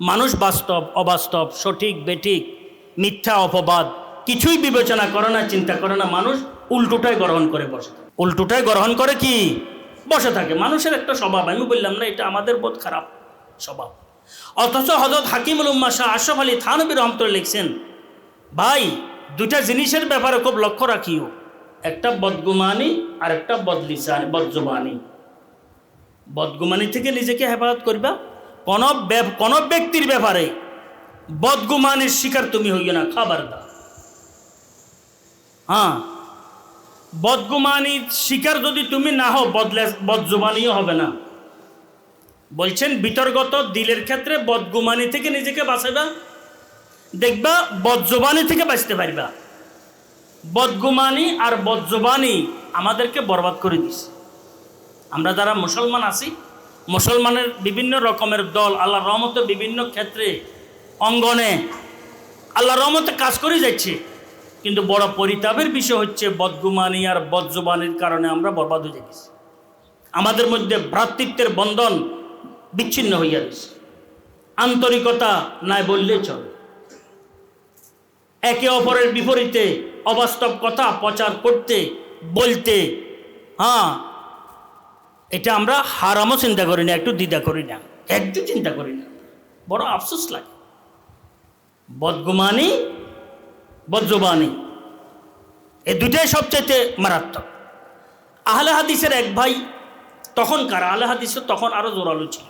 মানুষ বাস্তব, অবাস্তব, সঠিক, বেঠিক, মিথ্যা, অপবাদ, কিছুই বিবেচনা করে না, চিন্তা করে না, মানুষ উল্টোটাই গ্রহণ করে বসে থাকে। উল্টোটাই গ্রহণ করে কি? বসে থাকে। মানুষের একটা স্বভাব, আমি বললাম না, এটা আমাদের বোধ খারাপ স্বভাব। অথচ হজরত হাকিমুল উম্মা শাহ আশরফ আলী থানবী রহমতুল্লাহ লিখছেন, ভাই দুটা জিনিসের ব্যাপারে খুব লক্ষ্য রাখিও। একটা বদগুমানি আর একটা বদলিসানি, বদজবানি। বদগুমানি থেকে নিজেকে হেফাজত করবা কোন কোন ব্যক্তির ব্যাপারে বদগুমানির শিকার তুমি হইও না খাবার দা হ্যাঁ বদগুমানির শিকার যদি তুমি না হও, বদলে বদজুবানিও হবে না। বলছেন, বিতর্গত দিলের ক্ষেত্রে বদগুমানি থেকে নিজেকে বাঁচাবা দেখবা বদজবানি থেকে বাঁচতে পারবা। বদগুমানি আর বদজবানি আমাদেরকে বরবাদ করে দিছে। আমরা যারা মুসলমান আছি মুসলমানের বিভিন্ন রকমের দল আল্লাহ রহমতে বিভিন্ন ক্ষেত্রে, অঙ্গনে আল্লাহ রহমতে কাজ করে যাচ্ছে। কিন্তু বড় পরিতাপের বিষয় হচ্ছে বদগুমানি আর বদজবানির কারণে আমরা বরবাদ হয়ে গেছি। আমাদের মধ্যে ভ্রাতৃত্বের বন্ধন বিচ্ছিন্ন হইয়া গেছে আন্তরিকতা নাই বললে চলে। একে অপরের বিপরীতে অবাস্তব কথা প্রচার করতে, বলতে হ্যাঁ এটা আমরা হারামও চিন্তা করি না, একটু দ্বিধা করি না, একটু চিন্তা করি না। বড় আফসোস লাগে। বদগুমানি বজ্রবাণী এই দুটাই সবচাইতে মারাত্মক। আহলে হাদিসের এক ভাই তখন কার আহলে হাদিসের তখন আরও জোরালো ছিল।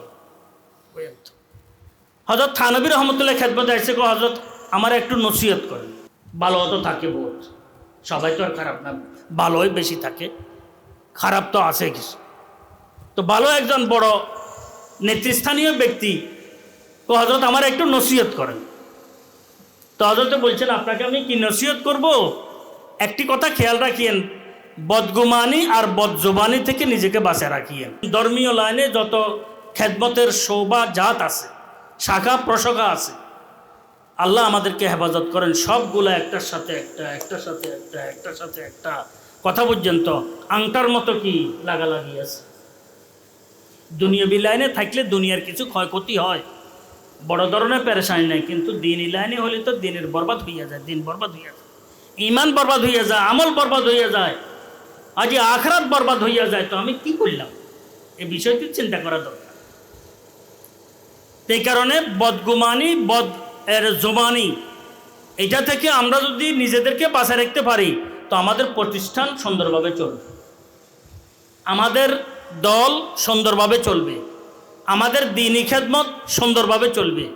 হজরত থানবী রহমতুল্লাহ খেদমত এসে গো হজরত আমার একটু নসিহত করেন। ভালো তো থাকে বোধ সবাই তো আর খারাপ না। ভালোই বেশি থাকে। খারাপ তো আছে কিছু। তো ভালো একজন বড় নেতৃস্থানীয় ব্যক্তি, তো হজরত আমার একটু নসিহত করেন। তো হজরত বলছেন, আপনাকে আমি কি নসিহত করব? একটি কথা খেয়াল রাখিয়েন, বদগুমানি আর বদজবানি থেকে নিজেকে বাঁচায় রাখিয়েন। ধর্মীয় লাইনে যত খেদমতের শোভা জাত আছে, শাখা প্রশাখা আছে, আল্লাহ আমাদেরকে হেফাজত করেন, সবগুলো একটার সাথে একটা, একটার সাথে একটা, একটার সাথে একটা। কথা পর্যন্ত আংটার মতো কি লাগালাগি আছে? দুনিয়াবি লাইনে থাকলে দুনিয়ার কিছু ক্ষয়ক্ষতি হয়। বড় ধরনের পেরেশানি নাই, কিন্তু দিন লাইনে হলে তো দিনের বরবাদ হইয়া যায়, দিন বরবাদ হইয়া যায়। ইমান বরবাদ হইয়া যায়, আমল বরবাদ হইয়া যায়, আজ আখরাত বরবাদ হইয়া যায়, তো আমি কি করলাম? এই বিষয়টি চিন্তা করা দরকার। এই কারণে বদগুমানি, বদ এর জমানি, এটা থেকে আমরা যদি নিজেদেরকে বাঁচায় রাখতে পারি, তো আমাদের প্রতিষ্ঠান সুন্দরভাবে চলবে। আমাদের দল সুন্দরভাবে চলবে। আমাদের দিনই খেদমত সুন্দরভাবে চলবে।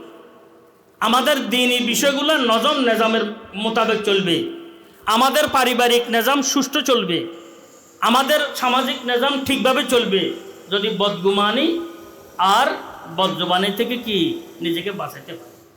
আমাদের দিনই বিষয়গুলো নজম নেজামের মোতাবেক চলবে। আমাদের পারিবারিক নিজাম সুষ্ঠু চলবে। আমাদের সামাজিক নিজাম ঠিকভাবে চলবে। যদি বদগুমানি আর বদজবানি থেকে কি নিজেকে বাঁচাইতে পারে?